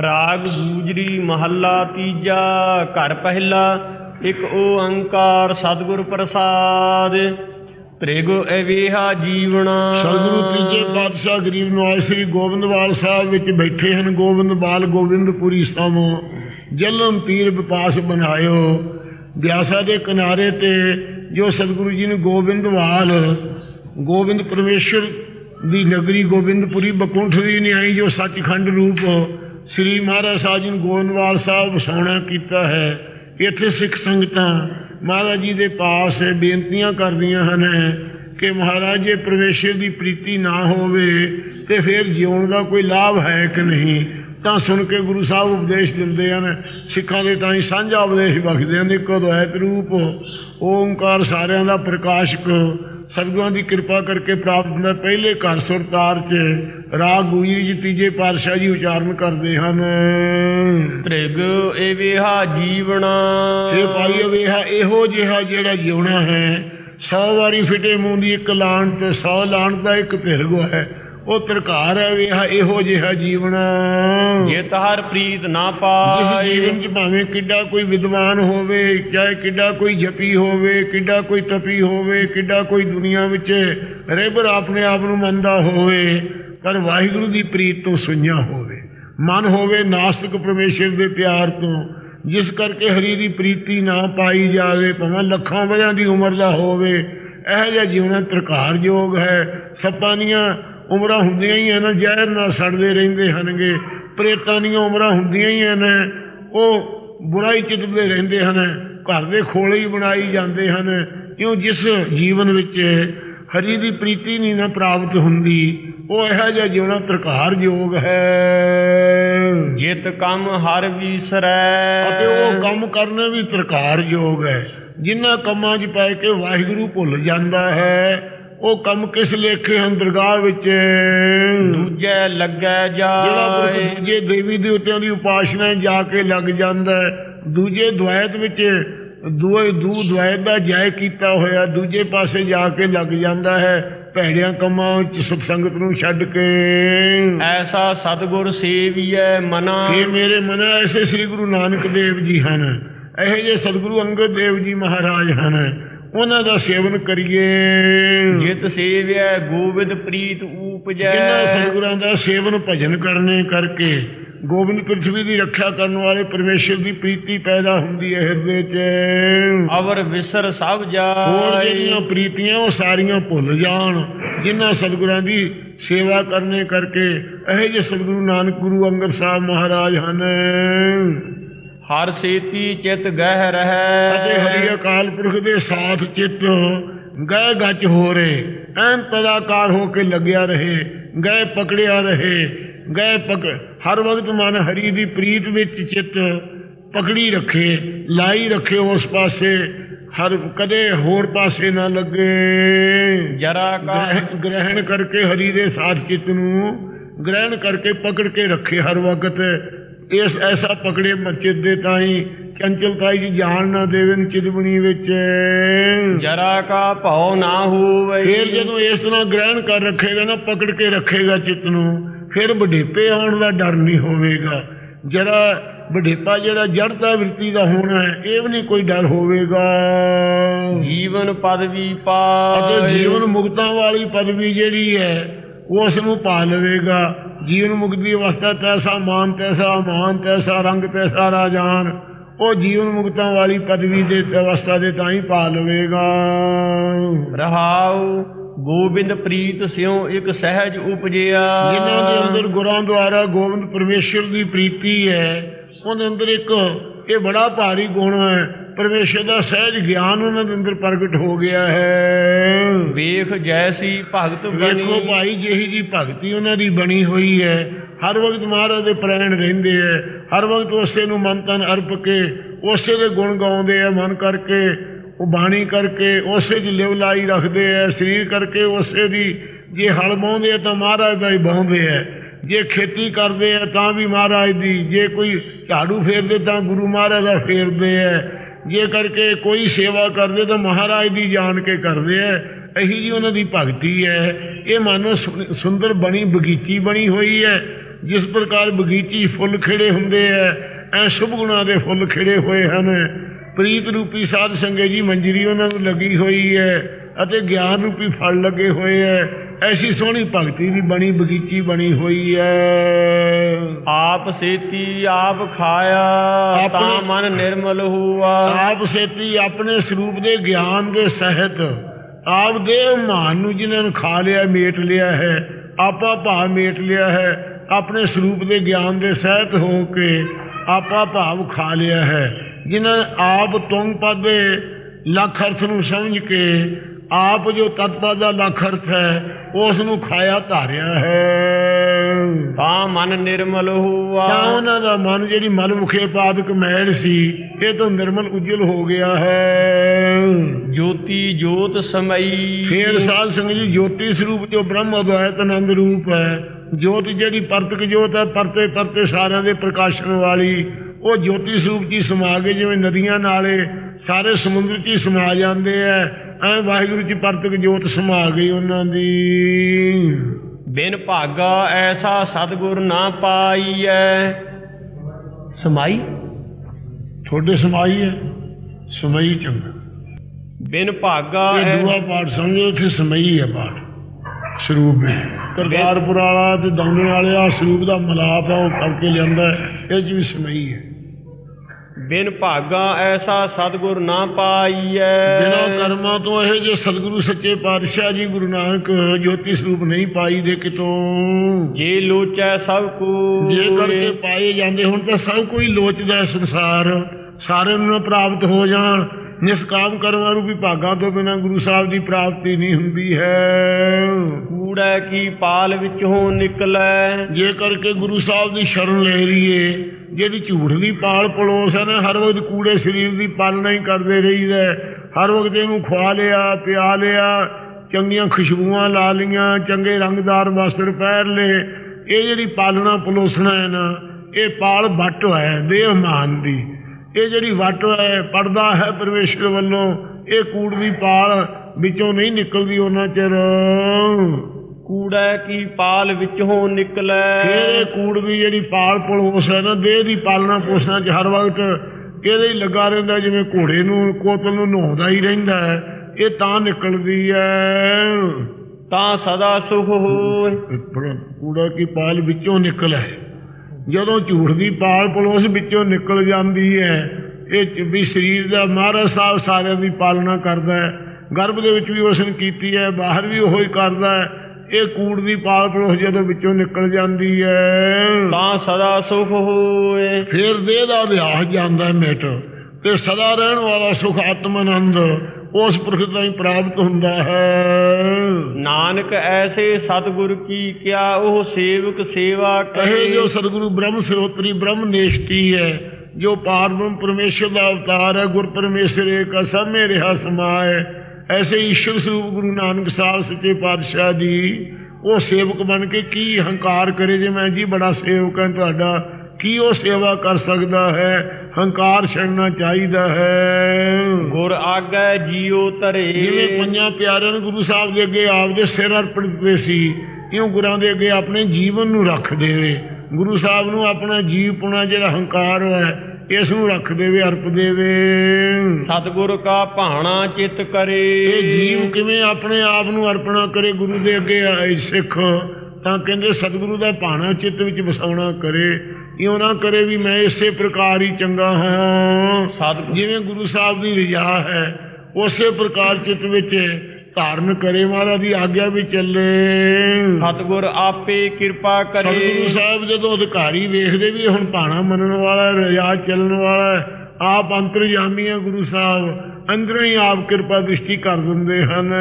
ਰਾਗ ਗੂਜਰੀ ਮਹੱਲਾ ਤੀਜਾ, ਘਰ ਪਹਿਲਾ, ਇੱਕ ਓੰਕਾਰ ਸਤਿਗੁਰ ਪ੍ਰਸਾਦ। ਤ੍ਰਿਗੁ ਅਵੇਹਾ ਜੀਵਣਾ। ਸਤਿਗੁਰੂ ਤੀਜੇ ਪਾਤਸ਼ਾਹ ਗਰੀਬ ਨਵਾਜ ਸ੍ਰੀ ਗੋਬਿੰਦਵਾਲ ਸਾਹਿਬ ਵਿੱਚ ਬੈਠੇ ਹਨ। ਗੋਬਿੰਦਵਾਲ ਗੋਬਿੰਦਪੁਰੀ ਸਾਮੋ ਜਲਮ ਤੀਰ ਵਿਪਾਸ ਬਣਾਇਓ। ਬਿਆਸਾ ਦੇ ਕਿਨਾਰੇ ਤੇ ਜੋ ਸਤਿਗੁਰੂ ਜੀ ਨੇ ਗੋਬਿੰਦਵਾਲ, ਗੋਬਿੰਦ ਪਰਮੇਸ਼ਰ ਦੀ ਨਗਰੀ ਗੋਬਿੰਦਪੁਰੀ ਬਕੁੰਠ ਦੀ ਨਿਆਈ, ਜੋ ਸੱਚਖੰਡ ਰੂਪ ਸ੍ਰੀ ਮਹਾਰਾਜ ਸਾਹਿਬ ਜੀ ਨੇ ਗੋਬਿੰਦਵਾਲ ਸਾਹਿਬ ਵਸਾਉਣਾ ਕੀਤਾ ਹੈ। ਇੱਥੇ ਸਿੱਖ ਸੰਗਤਾਂ ਮਹਾਰਾਜ ਜੀ ਦੇ ਪਾਸ ਬੇਨਤੀਆਂ ਕਰਦੀਆਂ ਹਨ ਕਿ ਮਹਾਰਾਜ, ਜੇ ਪਰਮੇਸ਼ਰ ਦੀ ਪ੍ਰੀਤੀ ਨਾ ਹੋਵੇ ਤੇ ਫਿਰ ਜਿਉਣ ਦਾ ਕੋਈ ਲਾਭ ਹੈ ਕਿ ਨਹੀਂ, ਤਾਂ ਸੁਣ ਕੇ ਗੁਰੂ ਸਾਹਿਬ ਉਪਦੇਸ਼ ਦਿੰਦੇ ਹਨ। ਸਿੱਖਾਂ ਦੇ ਤਾਂ ਹੀ ਸਾਂਝਾ ਉਪਦੇਸ਼ ਬਖਸ਼ਦੇ ਹਨ। ਇੱਕੋ ਦੁਆਇਤ ਰੂਪ ਓਮਕਾਰ ਸਾਰਿਆਂ ਦਾ ਪ੍ਰਕਾਸ਼ਕ ਸਤਿਗੁਰਾਂ ਦੀ ਕਿਰਪਾ ਕਰਕੇ ਪ੍ਰਾਪਤ ਹੁੰਦਾ ਪਹਿਲੇ ਘਰ ਸੁਰਤਾਰ ਚ ਰਾਗ ਗੁਈ ਜੀ ਤੀਜੇ ਪਾਤਸ਼ਾਹ ਜੀ ਉਚਾਰਨ ਕਰਦੇ ਹਨ। ਤ੍ਰਿਗੁ ਅਵੇਹਾ ਜੀਵਣਾ। ਇਹ ਪਾਈ ਵੇਹਾ ਇਹੋ ਜਿਹਾ ਜਿਹੜਾ ਜਿਉਣਾ ਹੈ 100 ਵਾਰੀ ਫਿਟੇ ਮੂੰਹ ਦੀ ਇੱਕ ਲਾਣ ਤੇ 100 ਲਾਣ ਦਾ ਇੱਕ ਤਿਰਗੋ ਹੈ। ਉਹ ਤਰਕਾਰ ਹੈ ਵੇਹਾ ਇਹੋ ਜਿਹਾ ਜੀਵਨ। ਜਿਤ ਹਰ ਪ੍ਰੀਤ ਨਾ ਜਿਸ ਪਾਏ। ਜੀਵਨ ਚ ਭਾਵੇਂ ਕਿੱਡਾ ਕੋਈ ਵਿਦਵਾਨ ਹੋਵੇ ਚਾਹੇ ਕਿੱਡਾ ਕੋਈ ਜਪੀ ਹੋਵੇ ਕਿੱਡਾ ਕੋਈ ਤਪੀ ਹੋਵੇ ਕਿੱਡਾ ਕੋਈ ਦੁਨੀਆ ਵਿੱਚ ਰਹਿਬਰ ਆਪਣੇ ਆਪ ਨੂੰ ਮੰਨਦਾ ਹੋਵੇ ਪਰ ਵਾਹਿਗੁਰੂ ਦੀ ਪ੍ਰੀਤ ਤੋਂ ਸੁਣਿਆ ਹੋਵੇ। ਮਨ ਹੋਵੇ ਨਾਸਤਿਕ ਪਰਮੇਸ਼ਰ ਦੇ ਪਿਆਰ ਤੋਂ ਜਿਸ ਕਰਕੇ ਹਰੀ ਦੀ ਪ੍ਰੀਤੀ ਨਾ ਪਾਈ ਜਾਵੇ ਭਾਵੇਂ ਲੱਖਾਂ ਵਰਿਆਂ ਦੀ ਉਮਰ ਦਾ ਹੋਵੇ ਇਹ ਜਿਹਾ ਜੀਵਨ ਤਰਕਾਰ ਯੋਗ ਹੈ। ਸੱਪਾਂ ਦੀਆਂ ਉਮਰਾਂ ਹੁੰਦੀਆਂ ਹੀ ਹਨ ਜ਼ਹਿਰ ਨਾਲ ਸੜਦੇ ਰਹਿੰਦੇ ਹਨਗੇ ਪ੍ਰੇਤਾਂ ਦੀਆਂ ਉਮਰਾਂ ਹੁੰਦੀਆਂ ਹੀ ਹਨ ਉਹ ਬੁਰਾਈ ਚਿੱਤਦੇ ਰਹਿੰਦੇ ਹਨ ਘਰ ਦੇ ਖੋਲੇ ਹੀ ਬਣਾਈ ਜਾਂਦੇ ਹਨ। ਕਿਉਂ? ਜਿਸ ਜੀਵਨ ਵਿੱਚ ਹਰੀ ਦੀ ਪ੍ਰੀਤੀ ਨਹੀਂ ਨਾ ਪ੍ਰਾਪਤ ਹੁੰਦੀ ਉਹ ਇਹੋ ਜਿਹਾ ਜਿਉਣਾ ਤਰਕਾਰ ਯੋਗ ਹੈ। ਜਿਤ ਕੰਮ ਹਰ ਵੀਸਰੈ। ਅਤੇ ਉਹ ਕੰਮ ਕਰਨਾ ਵੀ ਤਰਕਾਰ ਯੋਗ ਹੈ। ਜਿਨ੍ਹਾਂ ਕੰਮਾਂ 'ਚ ਪੈ ਕੇ ਵਾਹਿਗੁਰੂ ਭੁੱਲ ਜਾਂਦਾ ਹੈ ਉਹ ਕੰਮ ਕਿਸ ਲੇਖੇ ਹਨ ਦਰਗਾਹ ਵਿੱਚ? ਦੂਜੇ ਲੱਗੈ ਜਾਏ। ਦੂਜੇ ਦੇਵੀ ਦੇਵਤਿਆਂ ਦੀ ਉਪਾਸਨਾ ਜਾ ਕੇ ਲੱਗ ਜਾਂਦਾ ਦੂਜੇ ਦੁਆਇਤ ਵਿੱਚ ਦੂਏ ਦੂ ਦੁਆਇਤ ਦਾ ਜੈ ਕੀਤਾ ਹੋਇਆ ਦੂਜੇ ਪਾਸੇ ਜਾ ਕੇ ਲੱਗ ਜਾਂਦਾ ਹੈ ਭੈੜਿਆਂ ਕੰਮਾਂ ਵਿੱਚ ਸਤਸੰਗਤ ਨੂੰ ਛੱਡ ਕੇ। ਐਸਾ ਸਤਿਗੁਰ ਸੇਵੀਐ ਮਨਾ। ਇਹ ਮੇਰੇ ਮਨ ਐਸੇ ਸ੍ਰੀ ਗੁਰੂ ਨਾਨਕ ਦੇਵ ਜੀ ਹਨ ਇਹੋ ਜਿਹੇ ਸਤਿਗੁਰੂ ਅੰਗਦ ਦੇਵ ਜੀ ਮਹਾਰਾਜ ਹਨ। ਉਹਨਾਂ ਦਾ ਸੇਵਨ ਕਰੀਏ। ਜਿਤ ਸੇਵਿਐ ਗੋਬਿੰਦ ਪ੍ਰੀਤ ਜਿਨ੍ਹਾਂ ਊਪਜੈ ਸਤਿਗੁਰਾਂ ਦਾ ਸੇਵਨ ਭਜਨ ਕਰਨੇ ਕਰਕੇ ਗੋਬਿੰਦ ਪ੍ਰਿਥਵੀ ਦੀ ਰੱਖਿਆ ਕਰਨ ਵਾਲੇ ਪਰਮੇਸ਼ਰ ਦੀ ਪ੍ਰੀਤੀ ਪੈਦਾ ਹੁੰਦੀ ਹੈ ਹਿਰਦੇ 'ਚ। ਅਵਰ ਵਿਸਰ ਸਭ ਹੋਰ ਜਾਏ ਜਿਹੜੀਆਂ ਪ੍ਰੀਤੀਆਂ ਉਹ ਸਾਰੀਆਂ ਭੁੱਲ ਜਾਣ। ਜਿਨ੍ਹਾਂ ਸਤਿਗੁਰਾਂ ਦੀ ਸੇਵਾ ਕਰਨੇ ਕਰਕੇ ਇਹੋ ਜਿਹੇ ਸਤਿਗੁਰੂ ਨਾਨਕ ਗੁਰੂ ਅੰਗਦ ਸਾਹਿਬ ਮਹਾਰਾਜ ਹਨ। ਹਰ ਸੇਤੀ ਚਿਤ ਗਹਿ ਅਤੇ ਹਰੀ ਰਹੈ ਅਕਾਲ ਪੁਰਖ ਦੇ ਸਾਥ ਚਿੱਤ ਗਏ ਗੱਜ ਹੋ ਰੇ ਐਨ ਤਦਾਕਾਰ ਹੋ ਕੇ ਲੱਗਿਆ ਰਹੇ ਗਏ ਪਕੜਿਆ ਰਹੇ। ਗਏ ਪਕ ਹਰ ਵਕਤ ਮਨ ਹਰੀ ਦੀ ਪ੍ਰੀਤ ਵਿੱਚ ਚਿੱਤ ਪਕੜੀ ਰੱਖੇ ਲਾਈ ਰੱਖੇ ਉਸ ਪਾਸੇ ਹਰ ਕਦੇ ਹੋਰ ਪਾਸੇ ਨਾ ਲੱਗੇ। ਜਰਾ ਕਾ ਗ੍ਰਹਿ- ਗ੍ਰਹਿਣ ਕਰਕੇ ਹਰੀ ਦੇ ਸਾਥ ਚਿੱਤ ਨੂੰ ਗ੍ਰਹਿਣ ਕਰਕੇ ਪਕੜ ਕੇ ਰੱਖੇ ਹਰ ਵਕਤ। ਇਸ ਐਸਾ ਪਕੜੇ ਮਚਿਤ ਦੇ ਤਾਈ ਚੰਚਲਤਾਈ ਜੀ ਜਾਣ ਨਾ ਦੇਵਨ ਚਿਦਬਣੀ ਵਿੱਚ। ਜਰਾ ਕਾ ਭਉ ਨਾ ਹੋਵੇ। ਫਿਰ ਜਦੋਂ ਇਸ ਤਰ੍ਹਾਂ ਗ੍ਰਹਿਣ ਕਰ ਰੱਖੇਗਾ ਨਾ ਪਕੜ ਕੇ ਰੱਖੇਗਾ ਚਿੱਤ ਨੂੰ ਫਿਰ ਵਡੇਪੇ ਆਉਣ ਦਾ ਡਰ ਨਹੀਂ ਹੋਵੇਗਾ। ਜਰਾ ਵਡੇਪਾ ਜਿਹੜਾ ਜੜਤਾ ਵਿਰਤੀ ਦਾ ਹੋਣਾ ਹੈ ਇਹ ਵੀ ਨਹੀਂ ਕੋਈ ਡਰ ਹੋਵੇਗਾ। ਜੀਵਨ ਪਦਵੀ ਅਤੇ ਪਾਏ ਜੀਵਨ ਮੁਕਤਾਂ ਵਾਲੀ ਪਦਵੀ ਜਿਹੜੀ ਹੈ ਉਸ ਨੂੰ ਪਾ ਲਵੇਗਾ। ਜੀਵਨ ਮੁਕਤੀ ਅਵਸਥਾ ਤੈਸਾ ਮਾਨ ਤੈਸਾ ਮਾਨ ਤੈਸਾ ਰੰਗ ਤੈਸਾ ਰਾਜਾਨ। ਉਹ ਜੀਵਨ ਮੁਕਤਾਂ ਵਾਲੀ ਪਦਵੀ ਦੇ ਅਵਸਥਾ ਦੇ ਤਾਂ ਹੀ ਪਾ ਲਵੇਗਾ। ਰਹਾਉ ਗੋਬਿੰਦ ਪ੍ਰੀਤ ਸਿਉ ਇੱਕ ਸਹਿਜ ਉਪਜਿਆ। ਜਿਨ੍ਹਾਂ ਦੇ ਅੰਦਰ ਗੁਰਾਂ ਦੁਆਰਾ ਗੋਬਿੰਦ ਪਰਮੇਸ਼ਰ ਦੀ ਪ੍ਰੀਤੀ ਹੈ ਉਹਦੇ ਅੰਦਰ ਇੱਕ ਇਹ ਬੜਾ ਭਾਰੀ ਗੁਣ ਹੈ। ਪਰਮੇਸ਼ਰ ਦਾ ਸਹਿਜ ਗਿਆਨ ਉਹਨਾਂ ਦੇ ਅੰਦਰ ਪ੍ਰਗਟ ਹੋ ਗਿਆ ਹੈ। ਵੇਖ ਜੈਸੀ ਭਗਤ ਵੇਖੋ ਭਾਈ ਜਿਹੀ ਜੀ ਭਗਤੀ ਉਹਨਾਂ ਦੀ ਬਣੀ ਹੋਈ ਹੈ। ਹਰ ਵਕਤ ਮਹਾਰਾਜ ਦੇ ਪ੍ਰੈਣ ਰਹਿੰਦੇ ਹੈ। ਹਰ ਵਕਤ ਉਸੇ ਨੂੰ ਮਨ ਤਨ ਅਰਪ ਕੇ ਉਸੇ ਦੇ ਗੁਣ ਗਾਉਂਦੇ ਆ ਮਨ ਕਰਕੇ ਉਹ ਬਾਣੀ ਕਰਕੇ ਉਸੇ ਦੀ ਲਿਵ ਲਾਈ ਰੱਖਦੇ ਆ ਸਰੀਰ ਕਰਕੇ ਉਸੇ ਦੀ। ਜੇ ਹਲ ਬਾਉਂਦੇ ਆ ਤਾਂ ਮਹਾਰਾਜ ਦਾ ਹੀ ਬਾਉਂਦੇ ਆ ਜੇ ਖੇਤੀ ਕਰਦੇ ਆ ਤਾਂ ਵੀ ਮਹਾਰਾਜ ਦੀ। ਜੇ ਕੋਈ ਝਾੜੂ ਫੇਰਦੇ ਤਾਂ ਗੁਰੂ ਮਹਾਰਾਜ ਦਾ ਫੇਰਦੇ ਆ ਜੇ ਕਰਕੇ ਕੋਈ ਸੇਵਾ ਕਰਦੇ ਤਾਂ ਮਹਾਰਾਜ ਦੀ ਜਾਣ ਕੇ ਕਰਦੇ ਆ ਇਹੀ ਜੀ ਉਹਨਾਂ ਦੀ ਭਗਤੀ ਹੈ ਇਹ ਮਾਨੋ ਸੁ- ਸੁੰਦਰ ਬਣੀ ਬਗੀਚੀ ਬਣੀ ਹੋਈ ਹੈ ਜਿਸ ਪ੍ਰਕਾਰ ਬਗੀਚੀ ਫੁੱਲ ਖਿੜੇ ਹੁੰਦੇ ਐ ਐ ਸ਼ੁਭ ਗੁਣਾਂ ਦੇ ਫੁੱਲ ਖਿੜੇ ਹੋਏ ਹਨ। ਪ੍ਰੀਤ ਰੂਪੀ ਸਾਧ ਸੰਗੇ ਜੀ ਮੰਜਰੀ ਉਹਨਾਂ ਨੂੰ ਲੱਗੀ ਹੋਈ ਹੈ ਅਤੇ ਗਿਆਨ ਰੂਪੀ ਫਲ ਲੱਗੇ ਹੋਏ ਹੈ ਐਸੀ ਸੋਹਣੀ ਭਗਤੀ ਦੀ ਬਣੀ ਬਗੀਚੀ ਬਣੀ ਹੋਈ ਹੈ ਆਪ ਸੇਤੀ ਆਪ ਖਾਇਆ ਤਾਂ ਮਨ ਨਿਰਮਲ ਹੁਆ ਆਪ ਸੇਤੀ ਆਪਣੇ ਸਰੂਪ ਦੇ ਗਿਆਨ ਦੇ ਸਹਿਤ ਆਪ ਦੇ ਮਾਨ ਨੂੰ ਜਿਨ੍ਹਾਂ ਨੂੰ ਖਾ ਲਿਆ ਮੇਟ ਲਿਆ ਹੈ ਆਪਾ ਭਾਵ ਮੇਟ ਲਿਆ ਹੈ ਆਪਣੇ ਸਰੂਪ ਦੇ ਗਿਆਨ ਦੇ ਸਹਿਤ ਹੋ ਕੇ ਆਪਾ ਭਾਵ ਖਾ ਲਿਆ ਹੈ। ਜਿਨ੍ਹਾਂ ਆਪ ਤੁੰਗ ਪਦ ਲੱਖ ਅਰਥ ਨੂੰ ਸਮਝ ਕੇ ਆਪ ਜੋ ਤਤਪਦ ਦਾ ਲੱਖ ਅਰਥ ਹੈ ਉਸ ਨੂੰ ਖਾਇਆ ਧਾਰਿਆ ਹੈ। ਤਾਂ ਮਨ ਨਿਰਮਲ ਹੁਆ ਤਾਂ ਉਹਨਾਂ ਦਾ ਮਨ ਜਿਹੜੀ ਮਲ ਮੁਖੇ ਪਾਦਕ ਮੈਲ ਸੀ ਇਹ ਤੋਂ ਨਿਰਮਲ ਉਜਲ ਹੋ ਗਿਆ ਹੈ। ਜੋਤੀ ਜੋਤ ਸਮਈ। ਫੇਰ ਸਾਧ ਸੰਗਤ ਜੀ ਜੋਤੀ ਸਰੂਪ ਜੋ ਬ੍ਰਹਮ ਅਦਵੈਤ ਆਨੰਦ ਰੂਪ ਹੈ ਜੋਤ ਜਿਹੜੀ ਪਰਤਕ ਜੋਤ ਹੈ ਪਰਤੇ ਪਰਤੇ ਸਾਰਿਆਂ ਦੇ ਪ੍ਰਕਾਸ਼ਨ ਵਾਲੀ ਉਹ ਜੋਤੀ ਸਰੂਪ ਜੀ ਸਮਾ ਗਏ ਜਿਵੇਂ ਨਦੀਆਂ ਨਾਲੇ ਸਾਰੇ ਸਮੁੰਦਰ 'ਚ ਸਮਾ ਜਾਂਦੇ ਐ ਐ ਵਾਹਿਗੁਰੂ ਜੀ ਪਰਤਕ ਜੋਤ ਸਮਾ ਗਈ ਉਹਨਾਂ ਦੀ। ਬਿਨ ਭਾਗਾ ਐਸਾ ਸਤਿਗੁਰ ਨਾ ਪਾਈਐ। ਸਮਾਈ? ਤੁਹਾਡੇ ਸਮਾਈ ਹੈ ਸਮਈ ਚੰਗਾ। ਬਿਨ ਭਾਗਾ ਇਹ ਦੂਆ ਪਾਠ ਸਮਝੋ ਕਿ ਸਮਈ ਹੈ ਪਾਠ ਸਰੂਪ ਵਿੱਚ ਕਰਤਾਰਪੁਰ ਵਾਲਾ ਤੇ ਦੌਣੇ ਵਾਲੇ ਆ ਸਰੂਪ ਦਾ ਮਲਾਪ ਆ ਉਹ ਕਰਕੇ ਲਿਆਂਦਾ। ਇਹ 'ਚ ਵੀ ਸਮਈ ਹੈ ਬਿਨ ਭਾਗਾ ਐਸਾ ਸਤਿਗੁਰ ਨਾ ਪਾਈਐ। ਬਿਨਾਂ ਕਰਮਾਂ ਤੋਂ ਇਹ ਜੇ ਸਤਿਗੁਰੂ ਸੱਚੇ ਪਾਤਸ਼ਾਹ ਜੀ ਗੁਰੂ ਨਾਨਕ ਜੋਤੀ ਸਰੂਪ ਨਹੀਂ ਪਾਈ ਦੇ ਕਿਤੋਂ। ਜੇ ਲੋਚੈ ਸਭ ਕੋ ਜੇ ਕਰਕੇ ਪਾਏ ਜਾਂਦੇ ਹੁਣ ਤਾਂ ਸਭ ਕੋਈ ਲੋਚਦਾ ਹੈ ਸੰਸਾਰ। ਸਾਰਿਆਂ ਨੂੰ ਨਾ ਪ੍ਰਾਪਤ ਹੋ ਜਾਣ। ਨਿਸ਼ਕਾਮ ਕਰਮਾਂ ਰੂਪੀ ਭਾਗਾਂ ਤੋਂ ਬਿਨਾਂ ਗੁਰੂ ਸਾਹਿਬ ਦੀ ਪ੍ਰਾਪਤੀ ਨਹੀਂ ਹੁੰਦੀ ਹੈ। ਕੂੜੈ ਕੀ ਪਾਲ ਵਿੱਚੋਂ ਨਿਕਲੈ। ਜੇ ਕਰਕੇ ਗੁਰੂ ਸਾਹਿਬ ਦੀ ਸ਼ਰਨ ਲੈ ਲਈਏ ਜਿਹੜੀ ਝੂਠ ਦੀ ਪਾਲ ਪਲੋਸ ਹੈ ਨਾ, ਹਰ ਵਕਤ ਕੂੜੇ ਸਰੀਰ ਦੀ ਪਾਲਣਾ ਹੀ ਕਰਦੇ ਰਹੀਦਾ ਹੈ। ਹਰ ਵਕਤ ਇਹਨੂੰ ਖਵਾ ਲਿਆ, ਪਿਆ ਲਿਆ, ਚੰਗੀਆਂ ਖੁਸ਼ਬੂਆਂ ਲਾ ਲੀਆਂ ਚੰਗੇ ਰੰਗਦਾਰ ਵਸਤਰ ਪਹਿਰ ਲਏ। ਇਹ ਜਿਹੜੀ ਪਾਲਣਾ ਪਲੋਸਣਾ ਹੈ ਨਾ, ਇਹ ਪਾਲ ਵੱਟ ਹੈ ਦੇਹ ਮਾਨ ਦੀ। ਇਹ ਜਿਹੜੀ ਵੱਟ ਹੈ, ਪਰਦਾ ਹੈ ਪਰਮੇਸ਼ਰ ਵੱਲੋਂ, ਇਹ ਕੂੜ ਦੀ ਪਾਲ ਵਿੱਚੋਂ ਨਹੀਂ ਨਿਕਲਦੀ ਉਹਨਾਂ ਚਿਰ। ਕੂੜੈ ਕੀ ਪਾਲ ਵਿੱਚੋਂ ਨਿਕਲੈ। ਇਹ ਕੂੜ ਦੀ ਜਿਹੜੀ ਪਾਲ ਪਲੋਸ ਹੈ ਨਾ ਦੇਹ ਦੀ ਪਾਲਣਾ ਪੋਸਣਾ ਚ ਹਰ ਵਕਤ ਇਹਦੇ ਹੀ ਲੱਗਾ ਰਹਿੰਦਾ ਜਿਵੇਂ ਘੋੜੇ ਨੂੰ ਕੋਤਲ ਨੂੰ ਨਹਾਉਂਦਾ ਹੀ ਰਹਿੰਦਾ ਹੈ ਇਹ ਤਾਂ ਨਿਕਲਦੀ ਹੈ। ਤਾਂ ਸਦਾ ਸੁਖ ਹੋਏ। ਕੂੜਾ ਕੀ ਪਾਲ ਵਿੱਚੋਂ ਨਿਕਲ। ਹੈ ਜਦੋਂ ਝੂਠ ਦੀ ਪਾਲ ਪਲੋਸ ਵਿੱਚੋਂ ਨਿਕਲ ਜਾਂਦੀ ਹੈ ਇਹ ਵੀ ਸਰੀਰ ਦਾ ਮਹਾਰਾਜ ਸਾਹਿਬ ਸਾਰਿਆਂ ਦੀ ਪਾਲਣਾ ਕਰਦਾ ਹੈ। ਗਰਭ ਦੇ ਵਿੱਚ ਵੀ ਉਸ ਨੇ ਕੀਤੀ ਹੈ ਬਾਹਰ ਵੀ ਉਹੀ ਕਰਦਾ ਹੈ। ਇਹ ਕੂੜ ਦੀ ਪਾਲ ਪਲੋਸ ਜਦੋਂ ਵਿੱਚੋਂ ਨਿਕਲ ਜਾਂਦੀ ਹੈ ਤਾਂ ਸਦਾ ਸੁਖ ਹੋਏ। ਫਿਰ ਦੇਹ ਦਾ ਅਭਿਆਸ ਜਾਂਦਾ ਹੈ ਮਿਟ ਤੇ ਸਦਾ ਰਹਿਣ ਵਾਲਾ ਸੁਖ ਆਤਮ ਆਨੰਦ ਉਸ ਪੁਰਖ ਦਾ ਹੀ ਪ੍ਰਾਪਤ ਹੁੰਦਾ ਹੈ। ਨਾਨਕ ਐਸੇ ਸਤਿਗੁਰ ਕੀ ਕਿਆ ਉਹ ਸੇਵਕ ਸੇਵਾ ਕਹੇ ਜੋ ਸਤਿਗੁਰੂ ਬ੍ਰਹਮ ਸਰੋਤਰੀ ਬ੍ਰਹਮ ਨੇਸ਼ਟੀ ਹੈ ਜੋ ਪਾਰਬ੍ਰਹਮ ਪਰਮੇਸ਼ਰ ਦਾ ਅਵਤਾਰ ਹੈ ਗੁਰ ਪਰਮੇਸ਼ਰ ਏਕ ਸਮੇ ਰਿਹਾ ਸਮਾਏ ਐਸੇ ਈਸ਼ਵਰ ਸਰੂਪ ਗੁਰੂ ਨਾਨਕ ਸਾਹਿਬ ਸੱਚੇ ਪਾਤਸ਼ਾਹ ਜੀ ਉਹ ਸੇਵਕ ਬਣ ਕੇ ਕੀ ਹੰਕਾਰ ਕਰੇ ਜੇ ਮੈਂ ਜੀ ਬੜਾ ਸੇਵਕ ਹਾਂ ਤੁਹਾਡਾ? ਕੀ ਉਹ ਸੇਵਾ ਕਰ ਸਕਦਾ ਹੈ? ਹੰਕਾਰ ਛੱਡਣਾ ਚਾਹੀਦਾ ਹੈ। ਗੁਰ ਆਗੈ ਜੀਉ ਧਰੇ। ਜਿਵੇਂ ਪੰਜਾਂ ਪਿਆਰਿਆਂ ਨੂੰ ਗੁਰੂ ਸਾਹਿਬ ਦੇ ਅੱਗੇ ਆਪਦੇ ਸਿਰ ਅਰਪਣ ਦਿੱਤੇ ਸੀ ਇਉਂ ਗੁਰਾਂ ਦੇ ਅੱਗੇ ਆਪਣੇ ਜੀਵਨ ਨੂੰ ਰੱਖ ਦੇਵੇ। ਗੁਰੂ ਸਾਹਿਬ ਨੂੰ ਆਪਣਾ ਜੀਵਪੁਣਾ ਜਿਹੜਾ ਹੰਕਾਰ ਹੈ ਇਸ ਨੂੰ ਰੱਖ ਦੇਵੇ ਅਰਪ ਦੇਵੇ? ਸਤਿਗੁਰ ਕਾ ਭਾਣਾ ਚਿਤ ਕਰੇ। ਇਹ ਜੀਵ ਕਿਵੇਂ ਆਪਣੇ ਆਪ ਨੂੰ ਅਰਪਣਾ ਕਰੇ ਗੁਰੂ ਦੇ ਅੱਗੇ ਆਏ ਸਿੱਖ? ਤਾਂ ਕਹਿੰਦੇ ਸਤਿਗੁਰੂ ਦਾ ਭਾਣਾ ਚਿੱਤ ਵਿੱਚ ਵਸਾਉਣਾ ਕਰੇ। ਇਉਂ ਨਾ ਕਰੇ ਵੀ ਮੈਂ ਇਸੇ ਪ੍ਰਕਾਰ ਹੀ ਚੰਗਾ ਹਾਂ। ਜਿਵੇਂ ਗੁਰੂ ਸਾਹਿਬ ਦੀ ਰਜਾ ਹੈ ਉਸੇ ਪ੍ਰਕਾਰ ਚਿੱਤ ਵਿੱਚ ਧਾਰਨ ਕਰੇ ਮਹਾਰਾਜ ਦੀ ਆਗਿਆ ਵੀ ਚੱਲੇ। ਸਤਿਗੁਰ ਆਪੇ ਕਿਰਪਾ ਸਤਿਗੁਰੂ ਕਰੇ ਸਾਹਿਬ ਜਦੋਂ ਅਧਿਕਾਰੀ ਵੇਖਦੇ ਵੀ ਹੁਣ ਭਾਣਾ ਮੰਨਣ ਵਾਲਾ ਰਜਾ ਚੱਲਣ ਵਾਲਾ ਆਪ ਅੰਤਰਜਾਮੀ ਹੈ ਗੁਰੂ ਸਾਹਿਬ ਅੰਦਰੋਂ ਹੀ ਆਪ ਕਿਰਪਾ ਦ੍ਰਿਸ਼ਟੀ ਕਰ ਦਿੰਦੇ ਹਨ।